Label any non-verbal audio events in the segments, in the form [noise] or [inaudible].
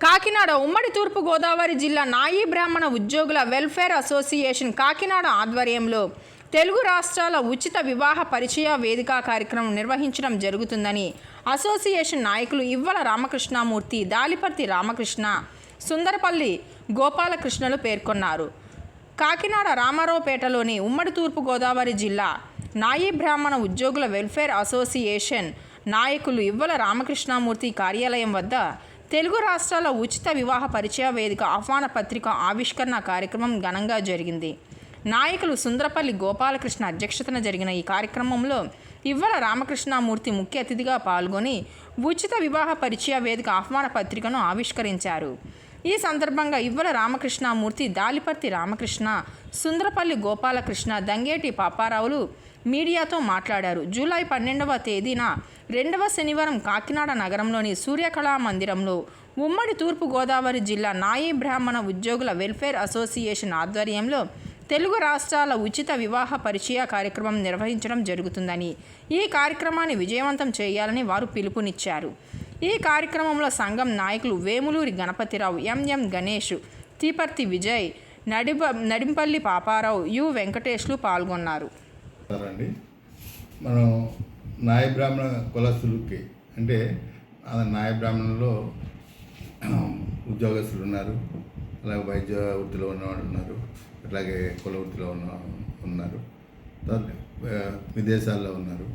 కాకినాడ ఉమ్మడి తూర్పు గోదావరి జిల్లా నాయీ బ్రాహ్మణ ఉద్యోగుల వెల్ఫేర్ అసోసియేషన్ కాకినాడ ఆధ్వర్యంలో తెలుగు రాష్ట్రాల ఉచిత వివాహ పరిచయ వేదిక కార్యక్రమం నిర్వహించడం జరుగుతుందని అసోసియేషన్ నాయకులు ఇవ్వల రామకృష్ణమూర్తి దాలిపర్తి రామకృష్ణ సుందరపల్లి గోపాలకృష్ణలు పేర్కొన్నారు. కాకినాడ రామారావుపేటలోని ఉమ్మడి తూర్పు గోదావరి జిల్లా నాయీ బ్రాహ్మణ ఉద్యోగుల వెల్ఫేర్ అసోసియేషన్ నాయకులు ఇవ్వల రామకృష్ణమూర్తి కార్యాలయం వద్ద తెలుగు రాష్ట్రాల ఉచిత వివాహ పరిచయ వేదిక ఆహ్వాన పత్రిక ఆవిష్కరణ కార్యక్రమం ఘనంగా జరిగింది. నాయకులు సుందరపల్లి గోపాలకృష్ణ అధ్యక్షతన జరిగిన ఈ కార్యక్రమంలో ఇవ్వల రామకృష్ణమూర్తి ముఖ్య అతిథిగా పాల్గొని ఉచిత వివాహ పరిచయ వేదిక ఆహ్వాన పత్రికను ఆవిష్కరించారు. ఈ సందర్భంగా ఇవ్వల రామకృష్ణమూర్తి దాలిపర్తి రామకృష్ణ సుందరపల్లి గోపాలకృష్ణ దంగేటి పాపారావులు మీడియాతో మాట్లాడారు. జూలై పన్నెండవ తేదీన రెండవ శనివారం కాకినాడ నగరంలోని సూర్యకళా మందిరంలో ఉమ్మడి తూర్పు గోదావరి జిల్లా నాయీ బ్రాహ్మణ ఉద్యోగుల వెల్ఫేర్ అసోసియేషన్ ఆధ్వర్యంలో తెలుగు రాష్ట్రాల ఉచిత వివాహ పరిచయ కార్యక్రమం నిర్వహించడం జరుగుతుందని ఈ కార్యక్రమాన్ని విజయవంతం చేయాలని వారు పిలుపునిచ్చారు. ఈ కార్యక్రమంలో సంఘం నాయకులు వేములూరి గణపతిరావు ఎంఎం గణేష్ తీపర్తి విజయ్ నడిబ నడింపల్లి పాపారావు యు వెంకటేష్లు పాల్గొన్నారు. అండి మనం నాయ బ్రాహ్మణ కులస్తులకి అంటే ఆ నాయ బ్రాహ్మణుల్లో ఉద్యోగస్తులు ఉన్నారు అలాగే వైద్య వృత్తిలో ఉన్నవాళ్ళు ఉన్నారు అట్లాగే కుల వృత్తిలో ఉన్న ఉన్నారు విదేశాల్లో ఉన్నారు.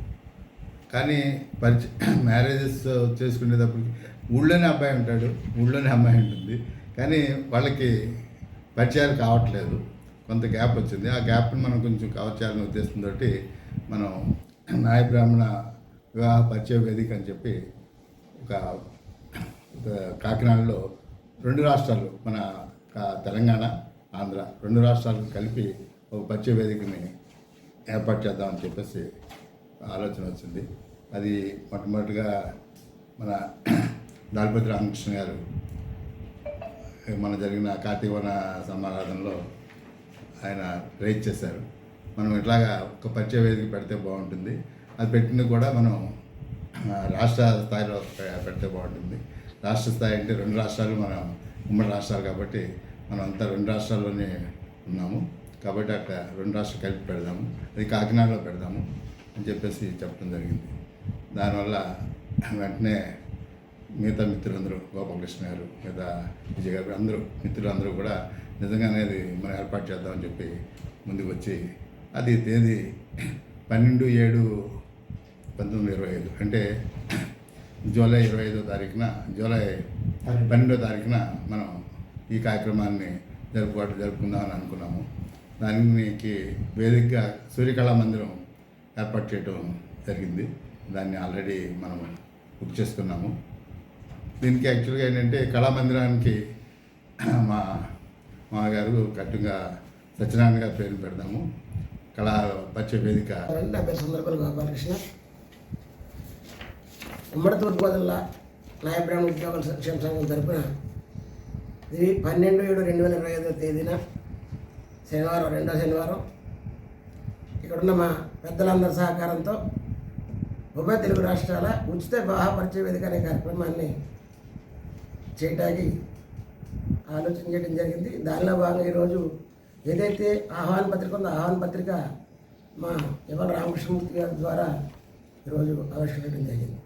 కానీ పరిచ [clears throat] మ్యారేజెస్ చేసుకునేటప్పటికి ఊళ్ళోనే అబ్బాయి ఉంటాడు ఊళ్ళోనే అమ్మాయి ఉంటుంది. కానీ వాళ్ళకి పరిచయాలు కావట్లేదు. కొంత గ్యాప్ వచ్చింది. ఆ గ్యాప్ని మనం కొంచెం కవర్ చేయాలనే ఉద్దేశంతో మనం [clears throat] నాయ బ్రాహ్మణ వివాహ పరిచయ వేదిక అని చెప్పి ఒక [clears throat] కాకినాడలో రెండు రాష్ట్రాలు మన తెలంగాణ ఆంధ్ర రెండు రాష్ట్రాలు కలిపి ఒక పరిచయ వేదికని ఏర్పాటు చేద్దామని చెప్పేసి ఆలోచన వచ్చింది. అది మొట్టమొదటిగా మన [clears throat] దాల్పతి రామకృష్ణ గారు మన జరిగిన కార్తీవన సమారాధనలో ఆయన రేజ్ చేశారు. మనం ఇట్లాగా ఒక పరిచయ వేదిక పెడితే బాగుంటుంది. అది పెట్టింది కూడా మనం రాష్ట్ర స్థాయిలో పెడితే బాగుంటుంది. రాష్ట్ర స్థాయి అంటే రెండు రాష్ట్రాలు మన ఉమ్మడి రాష్ట్రాలు కాబట్టి మనం అంతా రెండు రాష్ట్రాల్లోనే ఉన్నాము. కాబట్టి అక్కడ రెండు రాష్ట్రాలు కలిపి పెడదాము. అది కాకినాడలో పెడదాము. అని చెప్పేసి చెప్పడం జరిగింది. దానివల్ల వెంటనే మిగతా మిత్రులందరూ గోపాలకృష్ణ గారు మిగతా విజయ్ గారు అందరూ మిత్రులు అందరూ కూడా నిజంగానే అది మనం ఏర్పాటు చేద్దామని చెప్పి ముందుకు వచ్చి అది తేదీ పన్నెండు ఏడు పంతొమ్మిది ఇరవై ఐదు అంటే జూలై ఇరవై ఐదో తారీఖున జూలై పన్నెండో తారీఖున మనం ఈ కార్యక్రమాన్ని జరుపుకో జరుపుకుందామని అనుకున్నాము. దానికి వేదికగా సూర్యకళా మందిరం ఏర్పాటు చేయడం జరిగింది. దాన్ని ఆల్రెడీ మనం బుక్ చేసుకున్నాము. దీనికి యాక్చువల్గా ఏంటంటే కళామందిరానికి [clears throat] మా మామగారు కట్టుగా సత్యనారాయణ గారి పేరు పెడదాము. కళా పరిచయ వేదిక. నా పేరు సందర్భాలు గోపాలకృష్ణ. ఉమ్మడి తూర్పుగోదావరి నాయబ్రాహ్మణ ఉద్యోగుల సంక్షేమ సంఘం తరపున ఇది పన్నెండు ఏడు రెండు వేల ఇరవై ఐదో తేదీన శనివారం రెండో శనివారం ఇక్కడున్న మా పెద్దలందరి సహకారంతో ఉభయ తెలుగు రాష్ట్రాల ఉచిత వివాహ పరిచయ వేదిక అనే కార్యక్రమాన్ని చేయటానికి ఆలోచన చేయడం జరిగింది. దానిలో భాగంగా ఈరోజు ఏదైతే ఆహ్వాన పత్రిక ఉందో ఆహ్వాన పత్రిక మా ఇవాళ రామకృష్ణమూర్తి గారి ద్వారా ఈరోజు ఆవిష్కరించడం జరిగింది.